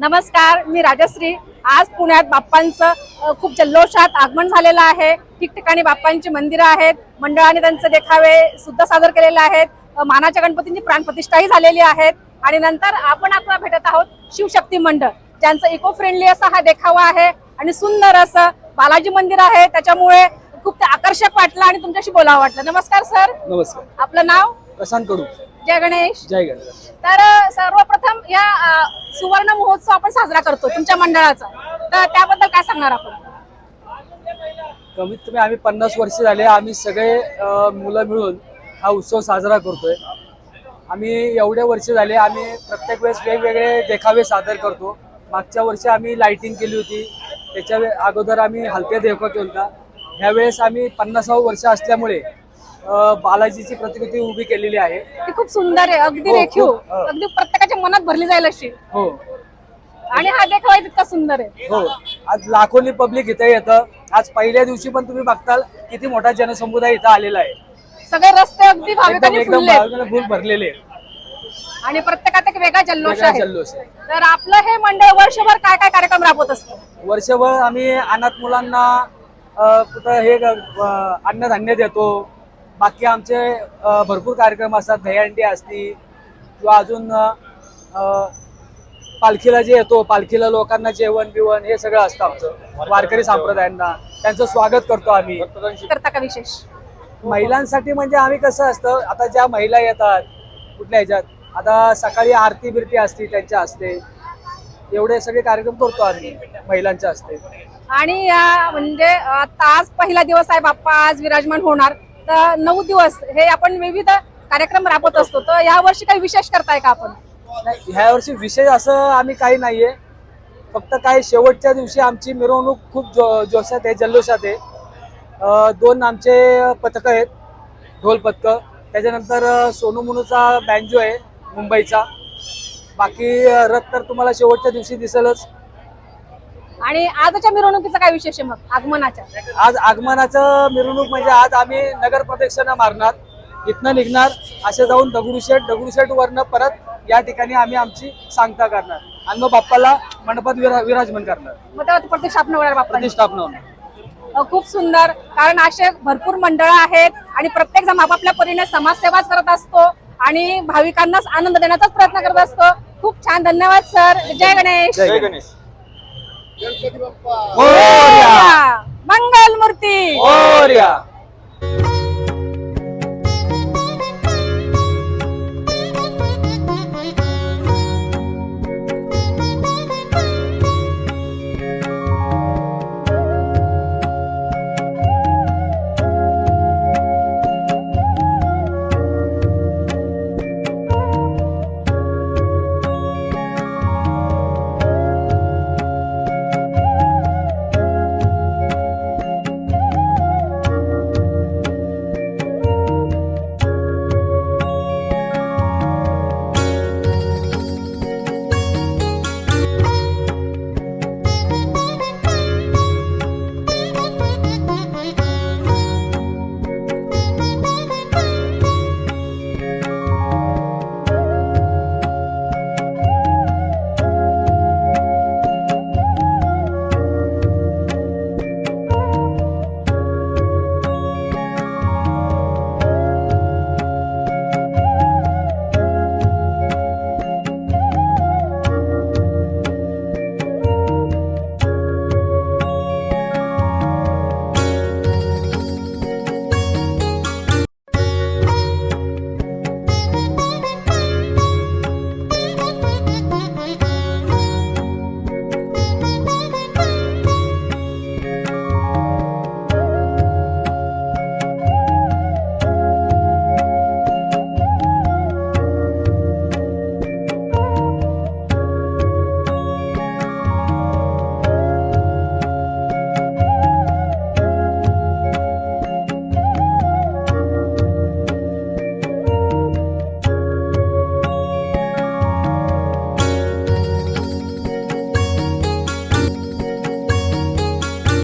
नमस्कार मी राजश्री. आज पुण्यात बाप्पांचं खूप जल्लोषात आगमन झालेलं आहे. ठिकठिकाणी बाप्पांची मंदिरं आहेत. मंडळाने त्यांचे देखावे सुद्धा सादर केलेले आहेत. मानाच्या गणपतींची प्राणप्रतिष्ठाही झालेली आहेत. आणि नंतर आपण आता भेटत आहोत शिवशक्ती मंडळ ज्यांचं इको फ्रेंडली असा हा देखावा आहे आणि सुंदर असं बालाजी मंदिर आहे. त्याच्यामुळे खूप आकर्षक वाटलं आणि तुमच्याशी बोलावं वाटलं. नमस्कार सर. नमस्कार. आपलं नाव? प्रशांत कडू. जय गणेश जय गणेश. तर सर्वप्रथम या सुवर्ण महोत्सव आपण साजरा करतो तुमच्या मंडळाचा. तर त्याबद्दल काय सांगणार आपण? कमीत कमी आम्ही पन्नास वर्ष झाले आम्ही सगळे मुलं मिळून हा उत्सव साजरा करतोय. आम्ही एवढे वर्ष झाले आम्ही प्रत्येक वेळेस वेगवेगळे देखावे सादर करतो. मागच्या वर्षी आम्ही लाइटिंग केली होती. त्याच्या अगोदर आम्ही हलक्या देवका केला होता ह्या वेळेस आम्ही पन्नासावं वर्ष असल्यामुळे बालाजीची प्रतिकृती उभी केलेली आहे. ती खूप सुंदर आहे. अगदी हो, रेखीव खूप, हो. अगदी प्रत्येकाच्या मनात भरली जाईल अशी. हो. आणि हा देखावा तितका सुंदर आहे. हो. आज लाखोनी पब्लिक इथे येतं. आज पहिल्या दिवशी पण तुम्ही बघताल किती मोठा जनसमुदाय इथं आलेला आहे. सगळे रस्ते अगदी एकदम भाविकांनी एकदम फुलले भाविकांना फुल भरलेले आहे. आणि प्रत्येकात एक वेगळा जल्लोष वेगळा आहे. जल्लोष आहे. तर आपलं हे मंडळ वर्षभर काय काय कार्यक्रम राबवत असतं? वर्षभर आम्ही अनाथ मुलांना अ, कुठं हे अ, अन्नधान्य देतो. बाकी आमचे भरपूर कार्यक्रम असतात. दहीहंडी असती किंवा अजून पालखीला जे येतो पालखीला लोकांना जेवण बिवण हे सगळं असतं आमचं. वारकरी संप्रदायांना. त्यांचं स्वागत करतो आम्ही. करता का विशेष? महिलांसाठी म्हणजे आम्ही कसं असतं आता ज्या महिला येतात कुठल्या ह्याच्यात आता सकाळी आरती बिरती असते त्यांच्या हस्ते. एवढे सगळे कार्यक्रम करतो आम्ही महिलांच्या हस्ते. आणि म्हणजे आता आज पहिला दिवस आहे बाप्पा आज विराजमान होणार. आता नऊ दिवस हे आपण विविध कार्यक्रम राबवत असतो. तर या वर्षी काही विशेष करताय का आपण? नाही, ह्या वर्षी विशेष असं आम्ही काही नाहीये. फक्त काही शेवटच्या दिवशी आमची मिरवणूक खूप जो जोशात आहे जल्लोषात आहे. अं, दोन आमचे पथकं आहेत ढोल पथक. त्याच्यानंतर अं, सोनू मुनूचा बँजो आहे मुंबईचा. बाकी अं, रथ तर तुम्हाला शेवटच्या दिवशी दिसेलच. आणि आजच्या मिरवणुकीचं काय विशेष आहे मग? आगमनाच्या. आज आगमनाचं मिरवणूक म्हणजे आज आम्ही नगर प्रदक्षिणा मारणार. इथनं निघणार असे जाऊन दगडूशेठ दगडूशेठ वरनं परत या ठिकाणी आम्ही आमची सांगता करणार. आणि मग बाप्पाला मंडपात विरा विराजमान करणार. मग तेव्हा प्रतिष्ठापना होणार बाप्पा प्रतिष्ठापना होणार. खूप सुंदर कारण असे भरपूर मंडळ आहेत आणि प्रत्येक जण आपापल्या परीने समाजसेवाच करत असतो आणि भाविकांनाच आनंद देण्याचाच प्रयत्न करत असतो. खूप छान. धन्यवाद सर. जय गणेश. जय गणेश. मंगल मूर्ती मोरया